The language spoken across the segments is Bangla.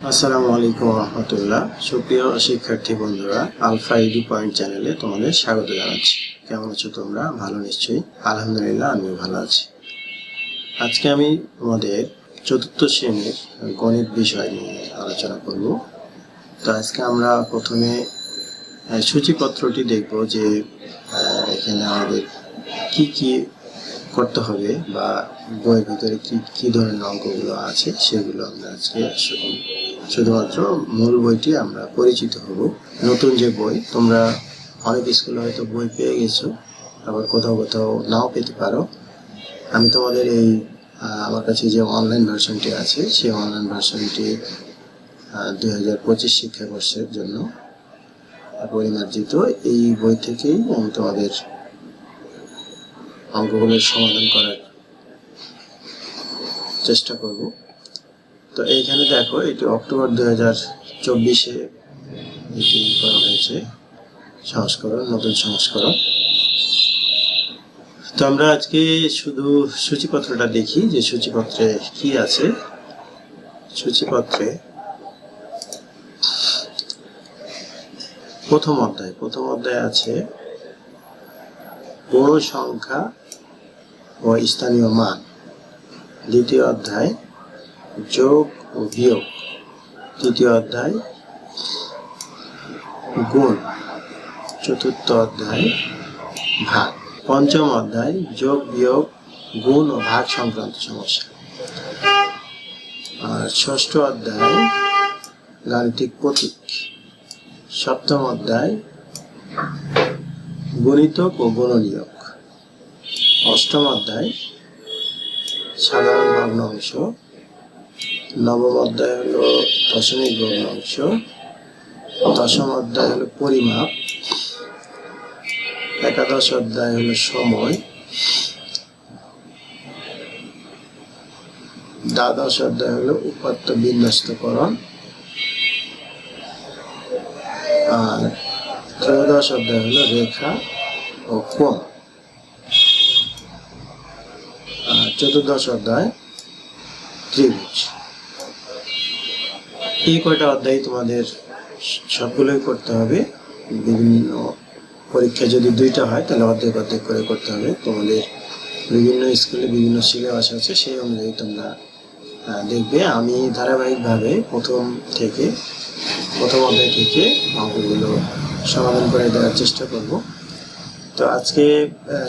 আসসালামু আলাইকুম রহমতুল্লাহ। সুপ্রিয় শিক্ষার্থী বন্ধুরা, আলফা ইডি পয়েন্ট চ্যানেলে তোমাদের স্বাগত জানাচ্ছি। কেমন আছো তোমরা? ভালো নিশ্চয়ই। আলহামদুলিল্লাহ, আমিও ভালো আছি। আজকে আমি তোমাদের চতুর্থ শ্রেণির গণিত বিষয় নিয়ে আলোচনা করব। তো আজকে আমরা প্রথমে সূচিপত্রটি দেখব যে এখানে আমাদের কি কি করতে হবে বা বইয়ের ভিতরে কি কি ধরনের অঙ্কগুলো আছে সেগুলো আমরা আজকে শু- শুধুমাত্র মূল বইটি আমরা পরিচিত হব। নতুন যে বই, তোমরা অনেক স্কুলে হয়তো বই পেয়ে গেছো, আবার কোথাও কোথাও নাও পেতে পারো। আমি তোমাদের এই আমার কাছে যে অনলাইন ভার্সনটি আছে, সেই অনলাইন ভার্সনটি দুই হাজার পঁচিশ শিক্ষাবর্ষের জন্য পরিমার্জিত। এই বই থেকেই আমি তোমাদের অঙ্কগুলোর সমাধান করার চেষ্টা করব। তো এইখানে দেখো, এটি অক্টোবর দুই হাজার চব্বিশে এটি করা হয়েছে। সংস্করণ, নতুন সংস্করণ। তো আমরা আজকে শুধু সূচিপত্রটা দেখি, যে সূচিপত্রে কি আছে। সূচিপত্রে প্রথম অধ্যায় প্রথম অধ্যায় আছে বড় সংখ্যা ও স্থানীয় মান। দ্বিতীয় অধ্যায়, যোগ ও বিয়োগ তৃতীয় অধ্যায়, গুণ, চতুর্থ অধ্যায়, ভাগ। পঞ্চম অধ্যায়, যোগ, বিয়োগ, গুণ ও ভাগ সংক্রান্ত সমস্যা। আর ষষ্ঠ অধ্যায়, গাণিতিক প্রতীক। সপ্তম অধ্যায়, গণিতক ও গণনীয়ক। অষ্টম অধ্যায়, সাধারণ ভগ্নাংশ নবম অধ্যায় হলো দশমিক ভগ্নাংশ দশম অধ্যায় হলো পরিমাপ। একাদশ অধ্যায় হলো সময়। দ্বাদশ অধ্যায় হলো উপাত্ত বিন্যস্তকরণ। আর ত্রয়োদশ অধ্যায় হলো রেখা ও কোণ। আর চতুর্দশ অধ্যায় ত্রিভুজ। এই কয়টা অধ্যায় তোমাদের সবগুলোই করতে হবে? বিভিন্ন পরীক্ষা যদি দুইটা হয়, তাহলে অর্ধেক অর্ধেক করে করতে হবে। তোমাদের বিভিন্ন স্কুলে বিভিন্ন সিলেবাস আছে, সেই অনুযায়ী তোমরা দেখবে। আমি ধারাবাহিকভাবে প্রথম থেকে, প্রথম অধ্যায় থেকে অঙ্কগুলো সমাধান করে দেওয়ার চেষ্টা করব। তো আজকে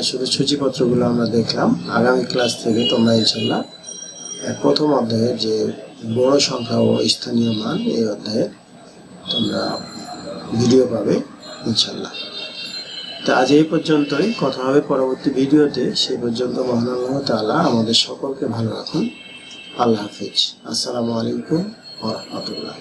শুধু সূচিপত্রগুলো আমরা দেখলাম। আগামী ক্লাস থেকে তোমরা ইনশাল্লাহ প্রথম অধ্যায়ের যে বড় সংখ্যা ও স্থানীয় মান, এই অধ্যায়ে তোমরা ভিডিও পাবে ইনশাল্লাহ তো আজ এই পর্যন্তই। কথা হবে পরবর্তী ভিডিওতে সেই পর্যন্ত মহান আল্লাহ তালা আমাদের সকলকে ভালো রাখুন। আল্লাহ হাফিজ। আসসালামু আলাইকুম ওরহমতুল্লাহ রাহমাতুল্লাহ।